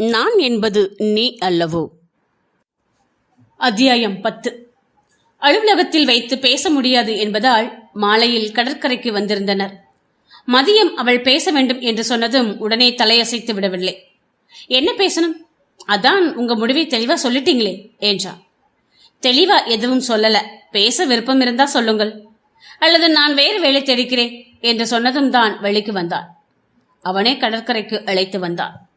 நான் என்பது நீ அல்லவோ? அத்தியாயம் பத்து. அலுவலகத்தில் வைத்து பேச முடியாது என்பதால் மாலையில் கடற்கரைக்கு வந்திருந்தனர். மதியம் அவள் பேச வேண்டும் என்று சொன்னதும் உடனே தலையசைத்து விடவில்லை. என்ன பேசணும்? அதான் உங்க முடிவை தெளிவா சொல்லிட்டீங்களே என்றான். தெளிவா எதுவும் சொல்லல. பேச விருப்பம் இருந்தா சொல்லுங்கள். அல்லது நான் வேறு வேலை தெரிக்கிறேன் என்று சொன்னதும் தான் வெளிக்கு வந்தான் அவனே கடற்கரைக்கு அழைத்து வந்தான்.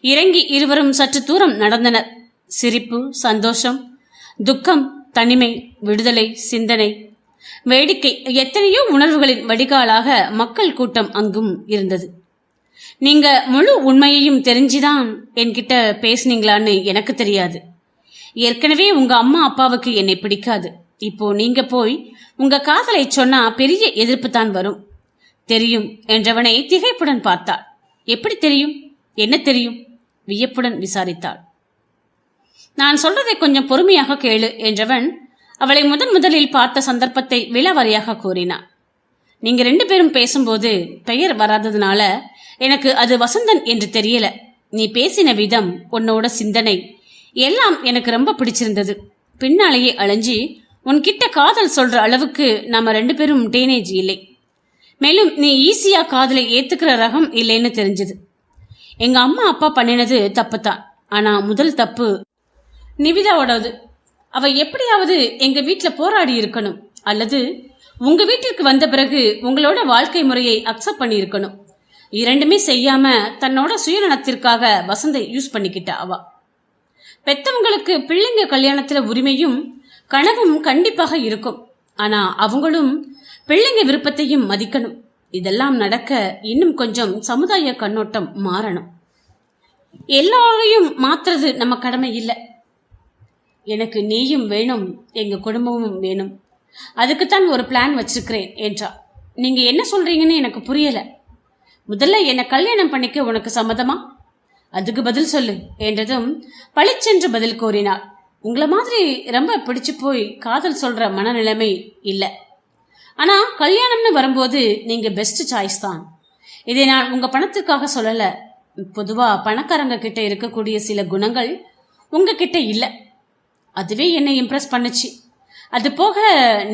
இறங்கி இருவரும் சற்று தூரம் நடந்தனர். சிரிப்பு சந்தோஷம் துக்கம் தனிமை விடுதலை சிந்தனை. வேடிக்கை எத்தனையோ உணர்வுகளின் வடிகாலாக மக்கள் கூட்டம் அங்கும் இருந்தது. நீங்க முழு உண்மையையும் தெரிஞ்சுதான் என்கிட்ட பேசுனீங்களான்னு எனக்கு தெரியாது. ஏற்கனவே உங்க அம்மா அப்பாவுக்கு என்னை பிடிக்காது. இப்போ நீங்க போய் உங்க காதலை சொன்னா பெரிய எதிர்ப்பு தான் வரும். தெரியும் என்றவனை திகைப்புடன் பார்த்தாள். எப்படி தெரியும்? என்ன தெரியும்? வியப்புடன் விசாரித்தாள். நான் சொல்றதை கொஞ்சம் பொறுமையாக கேளு என்றவன் அவளை முதன் முதலில் பார்த்த சந்தர்ப்பத்தை விலாவாரியாக கூறினான். நீங்க ரெண்டு பேரும் பேசும்போது பெயர் வராததுனால எனக்கு அது வசந்தன் என்று தெரியல. நீ பேசின விதம் உன்னோட சிந்தனை எல்லாம் எனக்கு ரொம்ப பிடிச்சிருந்தது. பின்னாலேயே அலைஞ்சி உன்கிட்ட காதல் சொல்ற அளவுக்கு நாம ரெண்டு பேரும் டீனேஜ் இல்லை. மேலும் நீ ஈஸியா காதலை ஏத்துக்கிற ரகம் இல்லைன்னு தெரிஞ்சது. எங்க அம்மா அப்பா பண்ணினது தப்பு தான் ஆனா முதல் தப்பு நிவிதாவோடது. அவ எப்படியாவது எங்க வீட்டில் போராடி இருக்கணும். அல்லது உங்க வீட்டிற்கு வந்த பிறகு உங்களோட வாழ்க்கை முறையை அக்செப்ட் பண்ணியிருக்கணும். இரண்டுமே செய்யாம தன்னோட சுயநலத்திற்காக வசந்தை யூஸ் பண்ணிக்கிட்டா அவ. பெத்தவங்களுக்கு பிள்ளைங்க கல்யாணத்துல உரிமையும் கனவும் கண்டிப்பாக இருக்கும். ஆனா அவங்களும் பிள்ளைங்க விருப்பத்தையும் மதிக்கணும். இதெல்லாம் நடக்க இன்னும் கொஞ்சம் சமுதாய கண்ணோட்டம் மாறணும். எல்லாரையும் மாத்துறது நம்ம கடமை இல்லை. எனக்கு நீயும் வேணும் எங்க குடும்பமும் வேணும். அதுக்குத்தான் ஒரு பிளான் வச்சிருக்கிறேன் என்றா நீங்க என்ன சொல்றீங்கன்னு எனக்கு புரியல. முதல்ல என்னை கல்யாணம் பண்ணிக்க உனக்கு சம்மதமா? அதுக்கு பதில் சொல்லு என்றதும் பளிச்சென்று பதில் கூறினாள். உங்களை மாதிரி ரொம்ப பிடிச்சு போய் காதல் சொல்ற மனநிலைமை இல்லை. ஆனால் கல்யாணம்னு வரும்போது நீங்கள் பெஸ்ட் சாய்ஸ் தான். இதை நான் உங்கள் பணத்துக்காக சொல்லலை. பொதுவாக பணக்காரங்க கிட்ட இருக்கக்கூடிய சில குணங்கள் உங்ககிட்ட இல்லை. அதுவே என்னை இம்ப்ரெஸ் பண்ணுச்சு. அது போக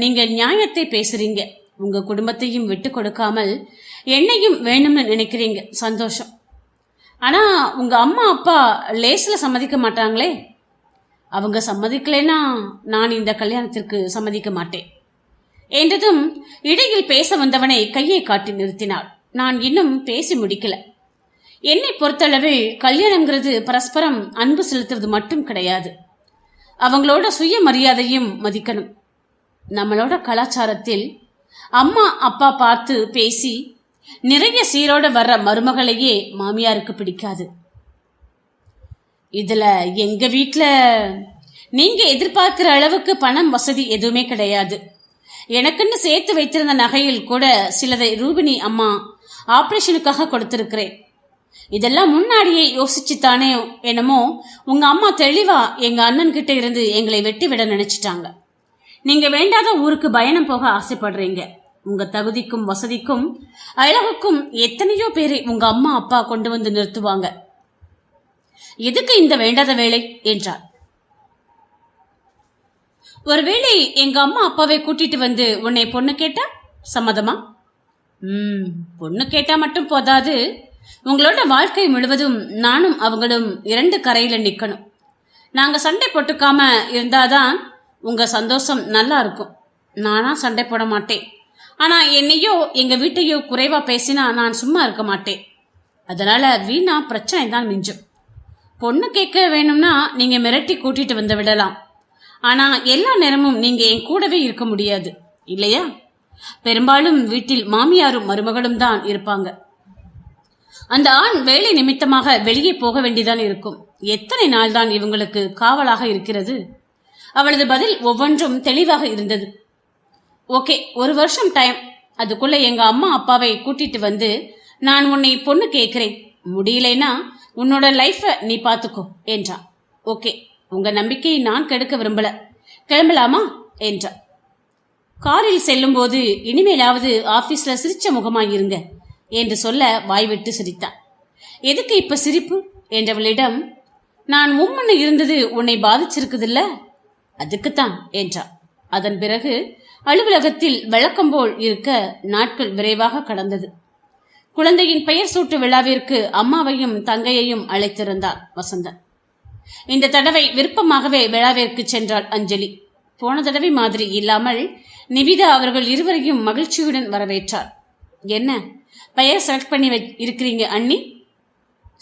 நீங்கள் நியாயத்தை பேசுகிறீங்க உங்கள் குடும்பத்தையும் விட்டு கொடுக்காமல் என்னையும் வேணும்னு நினைக்கிறீங்க. சந்தோஷம். ஆனால் உங்கள் அம்மா அப்பா லேஸில் சம்மதிக்க மாட்டாங்களே? அவங்க சம்மதிக்கலைன்னா நான் இந்த கல்யாணத்திற்கு சம்மதிக்க மாட்டேன். என்றதும் இடையில் பேச வந்தவனை கையை காட்டி நிறுத்தினாள். நான் இன்னும் பேசி முடிக்கல. என்னை பொறுத்தளவில் கல்யாணங்கிறது பரஸ்பரம் அன்பு செலுத்துறது மட்டும் கிடையாது. அவங்களோட சுய மரியாதையும் மதிக்கணும். நம்மளோட கலாச்சாரத்தில் அம்மா அப்பா பார்த்து பேசி நிறைய சீரோட வர்ற மருமகளையே மாமியாருக்கு பிடிக்காது. இதுல எங்க வீட்டில் நீங்க எதிர்பார்க்கிற அளவுக்கு பணம் வசதி எதுவுமே கிடையாது. எனக்குன்னு சேர்த்து வைத்திருந்த நகையில் கூட சிலதை ரூபினி அம்மா ஆப்ரேஷனுக்காக கொடுத்திருக்கிறேன். இதெல்லாம் முன்னாடியே யோசிச்சுத்தானே என்னமோ உங்க அம்மா தெளிவா எங்க அண்ணன் கிட்ட இருந்து எங்களை வெட்டி விட நினைச்சிட்டாங்க. நீங்க வேண்டாத ஊருக்கு பயணம் போக ஆசைப்படுறீங்க. உங்க தகுதிக்கும் வசதிக்கும் அழகுக்கும் எத்தனையோ பேரை உங்க அம்மா அப்பா கொண்டு வந்து நிறுத்துவாங்க. எதுக்கு இந்த வேண்டாத வேலை? என்றார் ஒருவேளை எங்க அம்மா அப்பாவை கூட்டிட்டு வந்து உன்னை பொண்ணு கேட்டா? சம்மதமா? ம் பொண்ணு கேட்டா மட்டும் போதாது. உங்களோட வாழ்க்கை முழுவதும் நானும் அவங்களும் இரண்டு கரையில நிக்கணும். நாங்க சண்டை போட்டுக்காம இருந்தாதான் உங்க சந்தோஷம் நல்லா இருக்கும். நானா சண்டை போட மாட்டேன். ஆனா என்னையோ எங்க வீட்டையோ குறைவா பேசினா நான் சும்மா இருக்க மாட்டேன். அதனால வீணா பிரச்சனை தான் மிஞ்சும். பொண்ணு கேட்க வேணும்னா நீங்க மிரட்டி கூட்டிட்டு வந்து விடலாம். ஆனா எல்லா நேரமும் நீங்க என் கூடவே இருக்க முடியாது இல்லையா? பெரும்பாலும் வீட்டில் மாமியாரும் மருமகளும் தான் இருப்பாங்க. அந்த ஆண் வேலை நிமித்தமாக வெளியே போக வேண்டிதான் இருக்கும். எத்தனை நாள் தான் இவங்களுக்கு காவலாக இருக்கிறது? அவளது பதில் ஒவ்வொன்றும் தெளிவாக இருந்தது. ஓகே ஒரு வருஷம் டைம் அதுக்குள்ள எங்க அம்மா அப்பாவை கூட்டிட்டு வந்து நான் உன்னை பொண்ணு கேட்கிறேன். முடியலைன்னா உன்னோட லைஃபை நீ பார்த்துக்கோ என்றான். ஓகே. உங்க நம்பிக்கையை நான் கெடுக்க விரும்பல. கிளம்பலாமா? என்றார். காரில் செல்லும்போது இனிமேலாவது ஆபீஸ்ல சிரிச்ச முகமாயிருங்க என்று சொல்ல வாய்விட்டு சிரித்தான் எதுக்கு இப்ப சிரிப்பு? என்றவளிடம் நான் உம்முன்னு இருந்தது உன்னை பாதிச்சிருக்குதுல்ல? அதுக்குத்தான் என்றார் அதன் பிறகு அலுவலகத்தில் வழக்கம் போல் இருக்க நாட்கள் விரைவாக கடந்தது. குழந்தையின் பெயர் சூட்டு விழாவிற்கு அம்மாவையும் தங்கையையும் அழைத்திருந்தார் வசந்தன். இந்த தடவை விருப்பமாகவே விழாவிற்கு சென்றாள் அஞ்சலி. போன தடவை மாதிரி இல்லாமல் நிவிதா அவர்கள் இருவரையும் மகிழ்ச்சியுடன் வரவேற்றார். என்ன? பெயர் செலக்ட் பண்ணி வை இருக்கிறீங்க அண்ணி?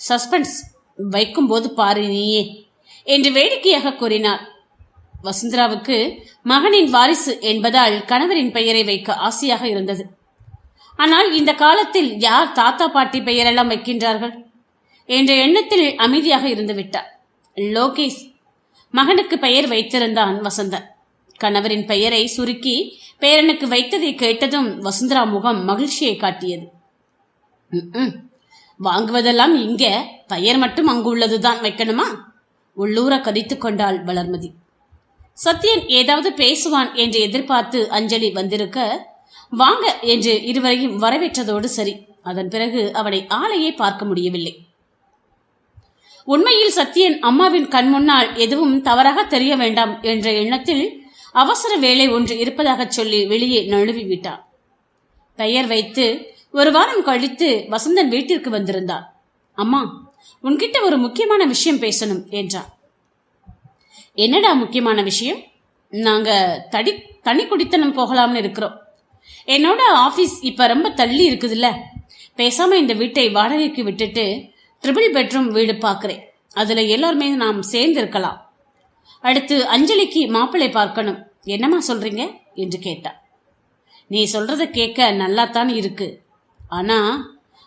சஸ்பென்ஸ் வைக்கும்போது பாரு நீயே என்று வேடிக்கையாக கூறினார். வசுந்தராவுக்கு மகனின் வாரிசு என்பதால் கணவரின் பெயரை வைக்க ஆசையாக இருந்தது. ஆனால் இந்த காலத்தில் யார் தாத்தா பாட்டி பெயரெல்லாம் வைக்கின்றார்கள்? என்ற எண்ணத்தில் அமைதியாக இருந்து விட்டார். லோகேஷ். மகனுக்கு பெயர் வைத்திருந்தான் வசந்தன் கணவரின் பெயரை சுருக்கி பேரனுக்கு வைத்ததை கேட்டதும் வசுந்தரா முகம் மகிழ்ச்சியை காட்டியது. வாங்குவதெல்லாம் இங்க. பெயர் மட்டும் அங்கு உள்ளதுதான் வைக்கணுமா? உள்ளூர கதித்து கொண்டாள் வளர்மதி. சத்யன் ஏதாவது பேசுவான் என்று எதிர்பார்த்து அஞ்சலி வந்திருக்க வாங்க என்று இருவரையும் வரவேற்றதோடு சரி. அதன் பிறகு அவனை ஆளையே பார்க்க முடியவில்லை. உண்மையில் சத்யன் அம்மாவின் கண் முன்னால் எதுவும் தவறாக தெரிய வேண்டாம் என்ற எண்ணத்தில் அவசர வேலை ஒன்று இருப்பதாகச் சொல்லி வெளியே நழுவி விட்டான் பெயர் வைத்து ஒரு வாரம் கழித்து வசந்தன் வீட்டிற்கு வந்திருந்தார். அம்மா உன்கிட்ட ஒரு முக்கியமான விஷயம் பேசணும் என்றான் என்னடா முக்கியமான விஷயம்? நாங்க தடி தனி குடித்தனம் போகலாம்னு இருக்கிறோம். என்னோட ஆபீஸ் இப்ப ரொம்ப தள்ளி இருக்குதுல்ல. பேசாம இந்த வீட்டை வாடகைக்கு விட்டுட்டு ட்ரிபிள் பெட்ரூம் வீடு பார்க்குறேன். அதில் எல்லாருமே நாம் சேர்ந்து இருக்கலாம் அடுத்து அஞ்சலிக்கு மாப்பிள்ளை பார்க்கணும். என்னம்மா சொல்கிறீங்க என்று கேட்டா நீ சொல்கிறத கேட்க நல்லாத்தான் இருக்கு. ஆனால்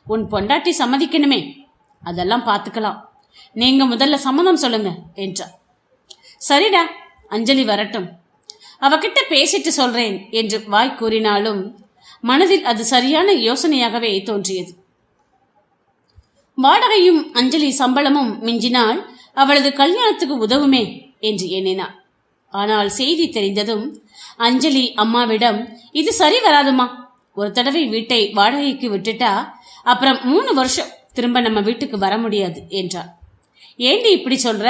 உன் பொண்டாட்டி சம்மதிக்கணுமே. அதெல்லாம் பார்த்துக்கலாம். நீங்கள் முதல்ல சம்மதம் சொல்லுங்க என்றா சரிடா அஞ்சலி வரட்டும். அவகிட்ட பேசிட்டு சொல்றேன் என்று வாய் கூறினாலும் மனதில் அது சரியான யோசனையாகவே தோன்றியது. வாடகையும் அஞ்சலி சம்பளமும் மிஞ்சினால் அவளது கல்யாணத்துக்கு உதவுமே என்று எண்ணினார். ஆனால் செய்தி தெரிந்ததும் அஞ்சலி அம்மாவிடம் இது சரி வராதுமா? ஒரு தடவை வீட்டை வாடகைக்கு விட்டுட்டா அப்புறம் மூணு வருஷம் திரும்ப நம்ம வீட்டுக்கு வர முடியாது என்றார். ஏண்டி இப்படி சொல்ற?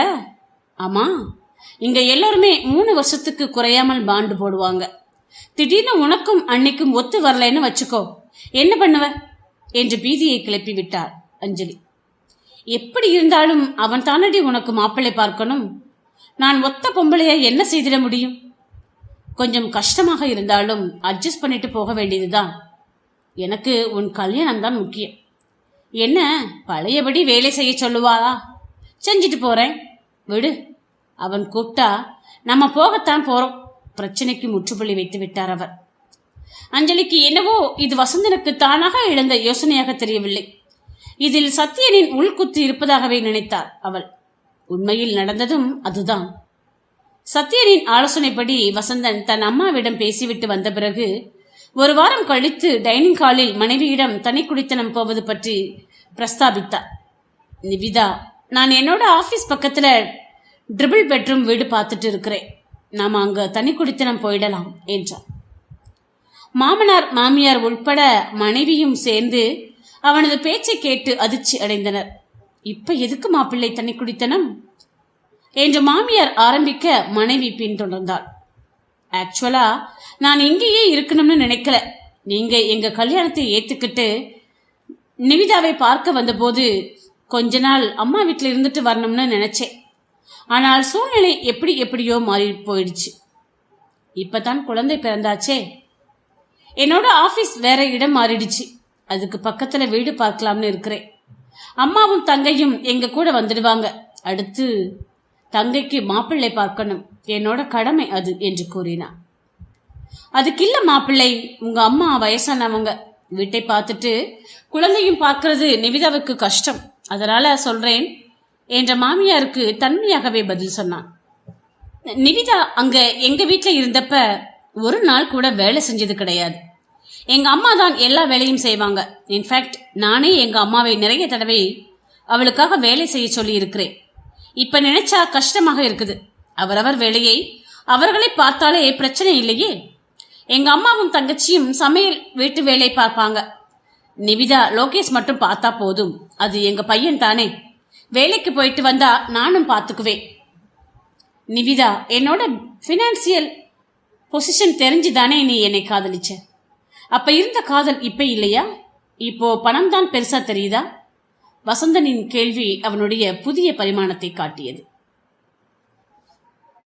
ஆமா இங்க எல்லாருமே மூணு வருஷத்துக்கு குறையாமல் பாண்டு போடுவாங்க. திடீர்னு உனக்கும் அன்னைக்கும் ஒத்து வரலைன்னு வச்சுக்கோ. என்ன பண்ணுவ? என்று பீதியை கிளப்பி விட்டார் அஞ்சலி. எப்படி இருந்தாலும் அவன் தானடி உனக்கு மாப்பிள்ளை பார்க்கணும்? நான் ஒத்த பொம்பளைய என்ன செய்திட முடியும்? கொஞ்சம் கஷ்டமாக இருந்தாலும் அட்ஜஸ்ட் பண்ணிட்டு போக வேண்டியதுதான். எனக்கு உன் கல்யாணம் தான் முக்கியம். என்ன பழையபடி வேலை செய்ய சொல்லுவாளா செஞ்சுட்டு போறேன். விடு. அவன் கூப்பிட்டா நம்ம போகத்தான் போறோம். பிரச்சனைக்கு முற்றுப்புள்ளி வைத்து விட்டார் அவர். அஞ்சலிக்கு என்னவோ இது வசந்தனுக்கு தானாக எழுந்த யோசனையாக தெரியவில்லை. இதில் சத்தியனின் உள்குத்து இருப்பதாகவே நினைத்தார் அவள். உண்மையில் நடந்ததும் அதுதான். சத்யனின் ஆலோசனைப்படி வசந்தன் தன் அம்மாவிடம் பேசிவிட்டு வந்த பிறகு ஒரு வாரம் கழித்து டைனிங் ஹாலில் மனைவியிடம் தனி குடித்தனம் போவது பற்றி பிரஸ்தாபித்தார். நிவிதா நான் என்னோட ஆபீஸ் பக்கத்துல ட்ரிபிள் பெட்ரூம் வீடு பார்த்துட்டு இருக்கிறேன். நாம அங்க தனி குடித்தனம் போயிடலாம் என்றார். மாமனார் மாமியார் உட்பட மனைவியும் சேர்ந்து அவனது பேச்சை கேட்டு அதிர்ச்சி அடைந்தனர். இப்ப எதுக்கு மாப்பிள்ளை தண்ணி குடித்தனம்? என்று மாமியார் ஆரம்பிக்க மனைவி பின்தொடர்ந்தாள். ஆக்சுவலா நான் இங்கேயே இருக்கணும்னு நினைக்கல. நீங்க எங்க கல்யாணத்தை ஏத்துக்கிட்டு நிவிதாவை பார்க்க வந்தபோது கொஞ்ச நாள் அம்மா வீட்டில் இருந்துட்டு வரணும்னு நினைச்சேன். ஆனால் சூழ்நிலை எப்படி எப்படியோ மாறி போயிடுச்சு. இப்பதான் குழந்தை பிறந்தாச்சே. என்னோட ஆபீஸ் வேற இடம் மாறிடுச்சு. அதுக்கு பக்கத்துல வீடு பார்க்கலாம்னு இருக்கிறேன். அம்மாவும் தங்கையும் எங்க கூட வந்துடுவாங்க. அடுத்து தங்கைக்கு மாப்பிள்ளை பார்க்கணும். என்னோட கடமை அது என்று கூறினான். அதுக்கு இல்ல மாப்பிள்ளை உங்க அம்மா வயசானவங்க. வீட்டை பார்த்துட்டு குழந்தையும் பார்க்கறது நிவிதாவுக்கு கஷ்டம். அதனால சொல்றேன் என்ற மாமியாருக்கு தன்மையாகவே பதில் சொன்னான். நிவிதா அங்க எங்க வீட்டில் இருந்தப்ப ஒரு நாள் கூட வேலை செஞ்சது கிடையாது. எங்க அம்மா தான் எல்லா வேலையும் செய்வாங்க. இன்ஃபேக்ட் நானே எங்க அம்மாவை நிறைய தடவை அவளுக்காக வேலை செய்ய சொல்லி இருக்கிறேன் இப்ப நினைச்சா கஷ்டமாக இருக்குது. அவரவர் வேலையை அவர்களை பார்த்தாலே பிரச்சனை இல்லையே? எங்க அம்மாவும் தங்கச்சியும் சமையல் வீட்டு வேலை பார்ப்பாங்க. நிவிதா லோகேஷ் மட்டும் பார்த்தா போதும். அது எங்க பையன் தானே. வேலைக்கு போயிட்டு வந்தா நானும் பார்த்துக்குவேன். நிவிதா என்னோட ஃபினான்சியல் பொசிஷன் தெரிஞ்சுதானே நீ என்னை காதலிச்ச? அப்ப இருந்த காதல் இப்ப இல்லையா? இப்போ பணம் தான் பெருசா தெரியுதா? வசந்தனின் கேள்வி அவனுடைய புதிய பரிமாணத்தை காட்டியது.